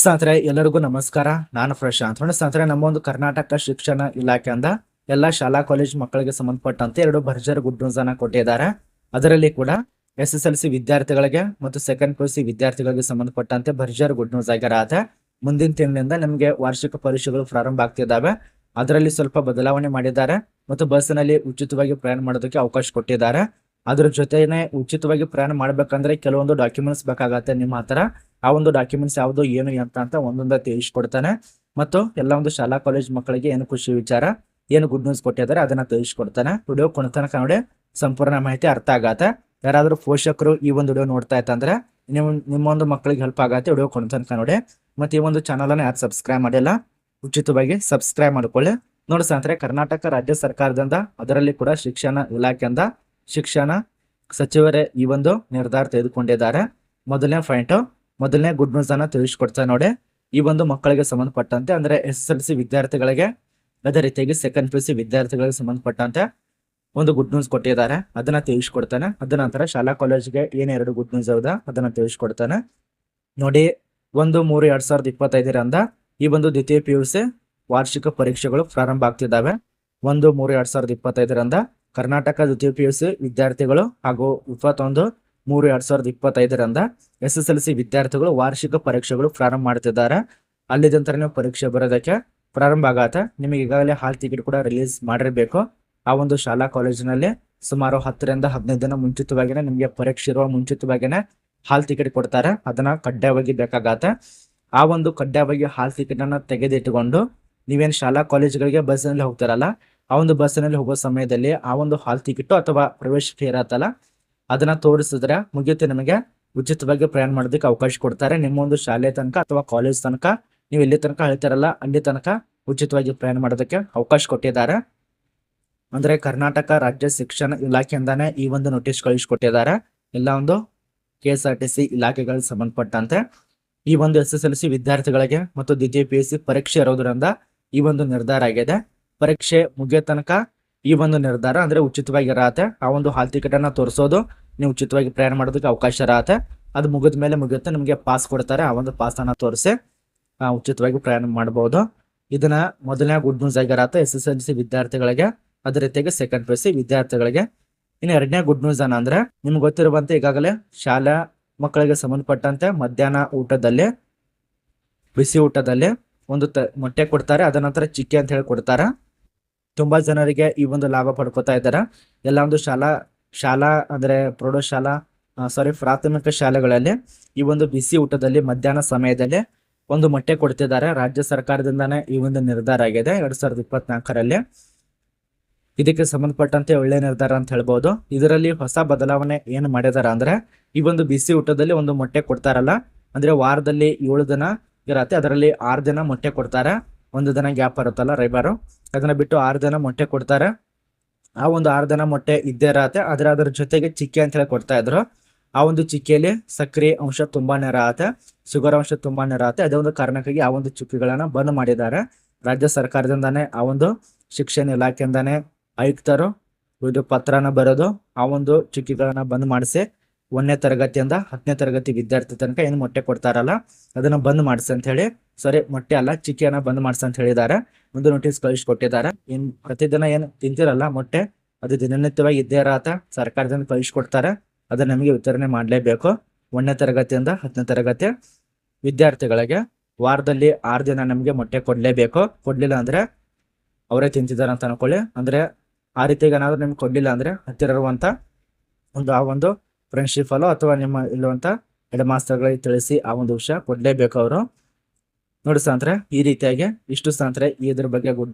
ಸ್ನೇಹಿತರೆ, ಎಲ್ಲರಿಗೂ ನಮಸ್ಕಾರ. ನಾನು ಪ್ರಶಾಂತ್ ಸ್ನೇಹಿತರೆ ನಮ್ಮ ಒಂದು ಕರ್ನಾಟಕ ಶಿಕ್ಷಣ ಇಲಾಖೆಯಿಂದ ಎಲ್ಲ ಶಾಲಾ ಕಾಲೇಜ್ ಮಕ್ಕಳಿಗೆ ಸಂಬಂಧಪಟ್ಟಂತೆ ಎರಡು ಭರ್ಜರ್ ಗುಡ್ ನ್ಯೂಸ್ ಅನ್ನ ಕೊಟ್ಟಿದ್ದಾರೆ. ಅದರಲ್ಲಿ ಕೂಡ ಎಸ್ ಎಸ್ ಎಲ್ ಸಿ ವಿದ್ಯಾರ್ಥಿಗಳಿಗೆ ಮತ್ತು ಸೆಕೆಂಡ್ ಪಿ ಸಿ ವಿದ್ಯಾರ್ಥಿಗಳಿಗೆ ಸಂಬಂಧಪಟ್ಟಂತೆ ಭರ್ಜರ್ ಗುಡ್ ನ್ಯೂಸ್ ಆಗಿರತ್ತೆ ಮುಂದಿನ ತಿಂಗಳಿಂದ ನಮಗೆ ವಾರ್ಷಿಕ ಪರೀಕ್ಷೆಗಳು ಪ್ರಾರಂಭ ಆಗ್ತಿದ್ದಾವೆ. ಅದರಲ್ಲಿ ಸ್ವಲ್ಪ ಬದಲಾವಣೆ ಮಾಡಿದ್ದಾರೆ ಮತ್ತು ಬಸ್ನಲ್ಲಿ ಉಚಿತವಾಗಿ ಪ್ರಯಾಣ ಮಾಡೋದಕ್ಕೆ ಅವಕಾಶ ಕೊಟ್ಟಿದ್ದಾರೆ. ಅದ್ರ ಜೊತೆನೆ ಉಚಿತವಾಗಿ ಪ್ರಯಾಣ ಮಾಡ್ಬೇಕಂದ್ರೆ ಕೆಲವೊಂದು ಡಾಕ್ಯುಮೆಂಟ್ಸ್ ಬೇಕಾಗತ್ತೆ ನಿಮ್ಮ ಹತ್ರ. ಆ ಒಂದು ಡಾಕ್ಯುಮೆಂಟ್ಸ್ ಯಾವುದು, ಏನು ಅಂತ ಅಂತ ಒಂದೊಂದ ತಿಳಿಸ್ಕೊಡ್ತಾನೆ. ಮತ್ತು ಎಲ್ಲ ಒಂದು ಶಾಲಾ ಕಾಲೇಜ್ ಮಕ್ಕಳಿಗೆ ಏನು ಖುಷಿ ವಿಚಾರ, ಏನು ಗುಡ್ ನ್ಯೂಸ್ ಕೊಟ್ಟಿದ್ದಾರೆ ಅದನ್ನ ತಿಳಿಸ್ಕೊಡ್ತಾನೆ. ವಿಡಿಯೋ ಕೊಡ್ತಾನಕ ನೋಡಿ, ಸಂಪೂರ್ಣ ಮಾಹಿತಿ ಅರ್ಥ ಆಗತ್ತೆ. ಯಾರಾದ್ರೂ ಪೋಷಕರು ಈ ಒಂದು ವಿಡಿಯೋ ನೋಡ್ತಾ ಇತ್ತಂದ್ರೆ ನಿಮ್ ನಿಮ್ಮ ಒಂದು ಮಕ್ಕಳಿಗೆ ಹೆಲ್ಪ್ ಆಗತ್ತೆ ವಿಡಿಯೋ ಕೊಡ್ತಾನಕ ನೋಡಿ. ಮತ್ತೆ ಈ ಒಂದು ಚಾನಲ್ ಅನ್ನ ಯಾರು ಸಬ್ಸ್ಕ್ರೈಬ್ ಮಾಡಿಲ್ಲ, ಉಚಿತವಾಗಿ ಸಬ್ಸ್ಕ್ರೈಬ್ ಮಾಡ್ಕೊಳ್ಳಿ. ನೋಡಿ ಸ್ನೇಹಿತರೆ, ಕರ್ನಾಟಕ ರಾಜ್ಯ ಸರ್ಕಾರದಿಂದ ಅದರಲ್ಲಿ ಕೂಡ ಶಿಕ್ಷಣ ಇಲಾಖೆಯಿಂದ ಶಿಕ್ಷಣ ಸಚಿವರೇ ಈ ಒಂದು ನಿರ್ಧಾರ ತೆಗೆದುಕೊಂಡಿದ್ದಾರೆ. ಮೊದಲನೇ ಪಾಯಿಂಟ್ ಮೊದಲನೇ ಗುಡ್ ನ್ಯೂಸ್ ಅನ್ನ ತಿಳಿಸ್ಕೊಡ್ತಾರೆ ನೋಡಿ. ಈ ಒಂದು ಮಕ್ಕಳಿಗೆ ಸಂಬಂಧಪಟ್ಟಂತೆ, ಅಂದ್ರೆ ಎಸ್ ಎಲ್ ಸಿ ವಿದ್ಯಾರ್ಥಿಗಳಿಗೆ, ಅದೇ ರೀತಿಯಾಗಿ ಸೆಕೆಂಡ್ ಪಿ ಸಿ ವಿದ್ಯಾರ್ಥಿಗಳಿಗೆ ಸಂಬಂಧಪಟ್ಟಂತೆ ಒಂದು ಗುಡ್ ನ್ಯೂಸ್ ಕೊಟ್ಟಿದ್ದಾರೆ. ಅದನ್ನ ತಿಳಿಸ್ಕೊಡ್ತಾನೆ. ಅದ ನಂತರ ಶಾಲಾ ಕಾಲೇಜ್ಗೆ ಏನ್ ಎರಡು ಗುಡ್ ನ್ಯೂಸ್ ಹೌದಾ? ಅದನ್ನ ತಿಳಿಸ್ಕೊಡ್ತಾನೆ. ನೋಡಿ, ಒಂದು ಮೂರು ಎರಡ್ ಸಾವಿರದ ಇಪ್ಪತ್ತೈದರಿಂದ ಈ ಒಂದು ದ್ವಿತೀಯ ಪಿ ಯು ಸಿ ವಾರ್ಷಿಕ ಪರೀಕ್ಷೆಗಳು ಪ್ರಾರಂಭ ಆಗ್ತಿದ್ದಾವೆ. ಒಂದು ಮೂರು ಎರಡ್ ಸಾವಿರದ ಇಪ್ಪತ್ತೈದರಿಂದ ಕರ್ನಾಟಕ ದ್ವಿತೀಯ ಪಿ ಯು ಸಿ ವಿದ್ಯಾರ್ಥಿಗಳು ಹಾಗೂ ಇಪ್ಪತ್ತೊಂದು ಮೂರು ಎರಡ್ ಸಾವಿರದ ಇಪ್ಪತ್ತೈದರಿಂದ ಎಸ್ ಎಸ್ ಎಲ್ ಸಿ ವಿದ್ಯಾರ್ಥಿಗಳು ವಾರ್ಷಿಕ ಪರೀಕ್ಷೆಗಳು ಪ್ರಾರಂಭ ಮಾಡ್ತಿದ್ದಾರೆ. ಅಲ್ಲಿದಂತರ ನೀವು ಪರೀಕ್ಷೆ ಬರೋದಕ್ಕೆ ಪ್ರಾರಂಭ ಆಗತ್ತೆ. ನಿಮಗೆ ಈಗಾಗಲೇ ಹಾಲ್ ಟಿಕೆಟ್ ಕೂಡ ರಿಲೀಸ್ ಮಾಡಿರಬೇಕು. ಆ ಒಂದು ಶಾಲಾ ಕಾಲೇಜಿನಲ್ಲಿ ಸುಮಾರು ಹತ್ತರಿಂದ ಹದಿನೈದು ದಿನ ಮುಂಚಿತವಾಗಿನೇ ನಿಮಗೆ ಪರೀಕ್ಷೆ ಇರುವ ಮುಂಚಿತವಾಗಿನೇ ಹಾಲ್ ಟಿಕೆಟ್ ಕೊಡ್ತಾರೆ. ಅದನ್ನ ಕಡ್ಡಾಯವಾಗಿ ಬೇಕಾಗತ್ತೆ. ಆ ಒಂದು ಕಡ್ಡಾಯವಾಗಿ ಹಾಲ್ ಟಿಕೆಟ್ ಅನ್ನ ತೆಗೆದಿಟ್ಟುಕೊಂಡು ನೀವೇನು ಶಾಲಾ ಕಾಲೇಜುಗಳಿಗೆ ಬಸ್ನಲ್ಲಿ ಹೋಗ್ತಾರಲ್ಲ ಆ ಒಂದು ಬಸ್ಸಿನಲ್ಲಿ ಹೋಗೋ ಸಮಯದಲ್ಲಿ ಆ ಒಂದು ಹಾಲ್ ಟಿಕೆಟ್ ಅಥವಾ ಪ್ರವೇಶ ಫೇರ್ ಇರತ್ತಲ್ಲ, ಅದನ್ನ ತೋರಿಸಿದ್ರೆ ಮುಗಿಯುತ್ತೆ ನಿಮಗೆ. ಉಚಿತವಾಗಿ ಪ್ರಯಾಣ ಮಾಡೋದಕ್ಕೆ ಅವಕಾಶ ಕೊಡ್ತಾರೆ. ನಿಮ್ಮ ಒಂದು ಶಾಲೆ ತನಕ ಅಥವಾ ಕಾಲೇಜ್ ತನಕ, ನೀವು ಎಲ್ಲಿ ತನಕ ಹೇಳ್ತಾರಲ್ಲ, ಅಲ್ಲಿ ತನಕ ಉಚಿತವಾಗಿ ಪ್ರಯಾಣ ಮಾಡೋದಕ್ಕೆ ಅವಕಾಶ ಕೊಟ್ಟಿದ್ದಾರೆ. ಅಂದ್ರೆ ಕರ್ನಾಟಕ ರಾಜ್ಯ ಶಿಕ್ಷಣ ಇಲಾಖೆಯಿಂದಾನೆ ಈ ಒಂದು ನೋಟಿಸ್ ಕಳಿಸ್ಕೊಟ್ಟಿದ್ದಾರೆ ಎಲ್ಲ ಒಂದು K S R T C ಇಲಾಖೆಗಳಿಗೆ ಸಂಬಂಧಪಟ್ಟಂತೆ. ಈ ಒಂದು ಎಸ್ ಎಸ್ ಎಲ್ ಸಿ ವಿದ್ಯಾರ್ಥಿಗಳಿಗೆ ಮತ್ತು ದ್ವಿತೀಯ ಪಿ ಯು ಸಿ ಪರೀಕ್ಷೆ ಇರೋದ್ರಿಂದ ಈ ಒಂದು ನಿರ್ಧಾರ ಆಗಿದೆ. ಪರೀಕ್ಷೆ ಮುಗಿಯೋ ತನಕ ಈ ಒಂದು ನಿರ್ಧಾರ ಅಂದ್ರೆ ಉಚಿತವಾಗಿ ಇರತ್ತೆ. ಆ ಒಂದು ಹಾಲ್ ಟಿಕೆಟ್ ಅನ್ನ ತೋರಿಸೋದು ನೀವು ಉಚಿತವಾಗಿ ಪ್ರಯಾಣ ಮಾಡೋದಕ್ಕೆ ಅವಕಾಶ ಇರತ್ತೆ. ಅದು ಮುಗಿದ ಮೇಲೆ ಮುಗಿಯುತ್ತೆ, ನಿಮಗೆ ಪಾಸ್ ಕೊಡ್ತಾರೆ, ಆ ಒಂದು ಪಾಸ್ ಅನ್ನ ತೋರಿಸಿ ಉಚಿತವಾಗಿ ಪ್ರಯಾಣ ಮಾಡ್ಬೋದು. ಇದನ್ನ ಮೊದಲನೇ ಗುಡ್ ನ್ಯೂಸ್ ಆಗಿರತ್ತೆ ಎಸ್ ಎಸ್ ಎಲ್ ಸಿ ವಿದ್ಯಾರ್ಥಿಗಳಿಗೆ, ಅದೇ ರೀತಿಯಾಗಿ ಸೆಕೆಂಡ್ ಪಿ ಸಿ ವಿದ್ಯಾರ್ಥಿಗಳಿಗೆ. ಇನ್ನು ಎರಡನೇ ಗುಡ್ ನ್ಯೂಸ್ ಅನ್ನ ಅಂದ್ರೆ ನಿಮ್ಗೆ ಗೊತ್ತಿರುವಂತೆ ಈಗಾಗಲೇ ಶಾಲಾ ಮಕ್ಕಳಿಗೆ ಸಂಬಂಧಪಟ್ಟಂತೆ ಮಧ್ಯಾಹ್ನ ಊಟದಲ್ಲಿ, ಬಿಸಿ ಊಟದಲ್ಲಿ ಒಂದು ಮೊಟ್ಟೆ ಕೊಡ್ತಾರೆ, ಅದ ನಂತರ ಚಿಕ್ಕಿ ಅಂತ ಹೇಳಿ ಕೊಡ್ತಾರೆ. ತುಂಬಾ ಜನರಿಗೆ ಈ ಒಂದು ಲಾಭ ಪಡ್ಕೋತಾ ಇದ್ದಾರೆ ಎಲ್ಲ ಒಂದು ಶಾಲಾ ಶಾಲಾ ಅಂದ್ರೆ ಪ್ರೌಢಶಾಲಾ ಸಾರಿ ಪ್ರಾಥಮಿಕ ಶಾಲೆಗಳಲ್ಲಿ ಈ ಒಂದು ಬಿಸಿ ಊಟದಲ್ಲಿ ಮಧ್ಯಾಹ್ನ ಸಮಯದಲ್ಲಿ ಒಂದು ಮೊಟ್ಟೆ ಕೊಡ್ತಿದ್ದಾರೆ. ರಾಜ್ಯ ಸರ್ಕಾರದಿಂದಾನೇ ಈ ಒಂದು ನಿರ್ಧಾರ ಆಗಿದೆ. ಎರಡ್ ಸಾವಿರದ ಇಪ್ಪತ್ನಾಲ್ಕರಲ್ಲಿ ಇದಕ್ಕೆ ಸಂಬಂಧಪಟ್ಟಂತೆ ಒಳ್ಳೆ ನಿರ್ಧಾರ ಅಂತ ಹೇಳ್ಬೋದು. ಇದರಲ್ಲಿ ಹೊಸ ಬದಲಾವಣೆ ಏನು ಮಾಡಿದಾರ ಅಂದ್ರೆ ಈ ಒಂದು ಬಿಸಿ ಊಟದಲ್ಲಿ ಒಂದು ಮೊಟ್ಟೆ ಕೊಡ್ತಾರಲ್ಲ, ಅಂದ್ರೆ ವಾರದಲ್ಲಿ ಏಳು ದಿನ ಇರತ್ತೆ. ಅದರಲ್ಲಿ ಆರು ದಿನ ಮೊಟ್ಟೆ ಕೊಡ್ತಾರೆ. ಒಂದು ದಿನ ಗ್ಯಾಪ್ ಬರುತ್ತಲ್ಲ, ರೈಬಾರು? ಅದನ್ನ ಬಿಟ್ಟು ಆರು ದಿನ ಮೊಟ್ಟೆ ಕೊಡ್ತಾರೆ. ಆ ಒಂದು ಆರು ದಿನ ಮೊಟ್ಟೆ ಇದ್ದೇ ಇರತ್ತೆ. ಅದ್ರ ಅದರ ಜೊತೆಗೆ ಚಿಕ್ಕಿ ಅಂತ ಹೇಳಿ ಕೊಡ್ತಾ ಇದ್ರು. ಆ ಒಂದು ಚಿಕ್ಕೆಯಲ್ಲಿ ಸಕ್ಕರೆ ಅಂಶ ತುಂಬಾನೇ ಇರತ್ತೆ. ಶುಗರ್ ಅಂಶ ತುಂಬಾನೇ ಇರತ್ತೆ. ಅದೇ ಒಂದು ಕಾರಣಕ್ಕಾಗಿ ಆ ಒಂದು ಚುಕ್ಕಿಗಳನ್ನ ಬಂದ್ ಮಾಡಿದ್ದಾರೆ. ರಾಜ್ಯ ಸರ್ಕಾರದಿಂದಾನೇ ಆ ಒಂದು ಶಿಕ್ಷಣ ಇಲಾಖೆಯಿಂದಾನೇ ಆಯುಕ್ತರು ಇದು ಪತ್ರನ ಬರೋದು ಆ ಒಂದು ಚುಕ್ಕಿಗಳನ್ನ ಬಂದ್ ಮಾಡಿಸಿ ಒಂದನೇ ತರಗತಿಯಿಂದ ಹತ್ತನೇ ತರಗತಿ ವಿದ್ಯಾರ್ಥಿ ತನಕ ಏನು ಮೊಟ್ಟೆ ಕೊಡ್ತಾರಲ್ಲ ಅದನ್ನ ಬಂದ್ ಮಾಡಿಸಿ ಅಂತ ಹೇಳಿ. ಸಾರಿ, ಮೊಟ್ಟೆ ಅಲ್ಲ, ಚಿಕ್ಕಿಯನ್ನ ಬಂದ್ ಮಾಡಿಸಿ ಅಂತ ಹೇಳಿದ್ದಾರೆ. ಒಂದು ನೋಟಿಸ್ ಕೊಟ್ಟಿದ್ದಾರೆ. ಇನ್ ಪ್ರತಿದಿನ ಏನು ತಿಂತಿರಲ್ಲ ಮೊಟ್ಟೆ? ಅದು ದಿನನಿತ್ಯವಾಗಿ ಇದ್ದೇ ಇರತ್ತ. ಸರ್ಕಾರದಿಂದ ಕಳಿಸ್ಕೊಡ್ತಾರೆ ಅದನ್ನ ನಮಗೆ ವಿತರಣೆ ಮಾಡಲೇಬೇಕು. ಒಂದನೇ ತರಗತಿಯಿಂದ ಹತ್ತನೇ ತರಗತಿ ವಿದ್ಯಾರ್ಥಿಗಳಿಗೆ ವಾರದಲ್ಲಿ ಆರು ದಿನ ನಮಗೆ ಮೊಟ್ಟೆ ಕೊಡಲೇಬೇಕು. ಕೊಡಲಿಲ್ಲ ಅಂದ್ರೆ ಅವರೇ ತಿಂತಿದ್ದಾರೆ ಅಂತ ಅನ್ಕೊಳ್ಳಿ. ಅಂದ್ರೆ ಆ ರೀತಿಗೆ ಏನಾದರೂ ನಿಮ್ಗೆ ಕೊಡಲಿಲ್ಲ ಅಂದ್ರೆ ಹತ್ತಿರ ಇರುವಂಥ ಒಂದು ಆ ಒಂದು ಪ್ರಿನ್ಸಿಪಲ್ ಅಥವಾ ನಿಮ್ಮ ಇಲ್ಲುವಂತ ಹೆಡ್ ಮಾಸ್ತರ್ಗಳಿಗೆ ತಿಳಿಸಿ ಆ ಒಂದು ವಿಷಯ ಕೊಡಲೇಬೇಕು ಅವರು. ನೋಡಿ ಸಾಂತ್ರೆ ಈ ರೀತಿಯಾಗಿ ಇಷ್ಟು ಸಾಂತ್ರೆ ಇದ್ರ ಬಗ್ಗೆ ಗುಡ್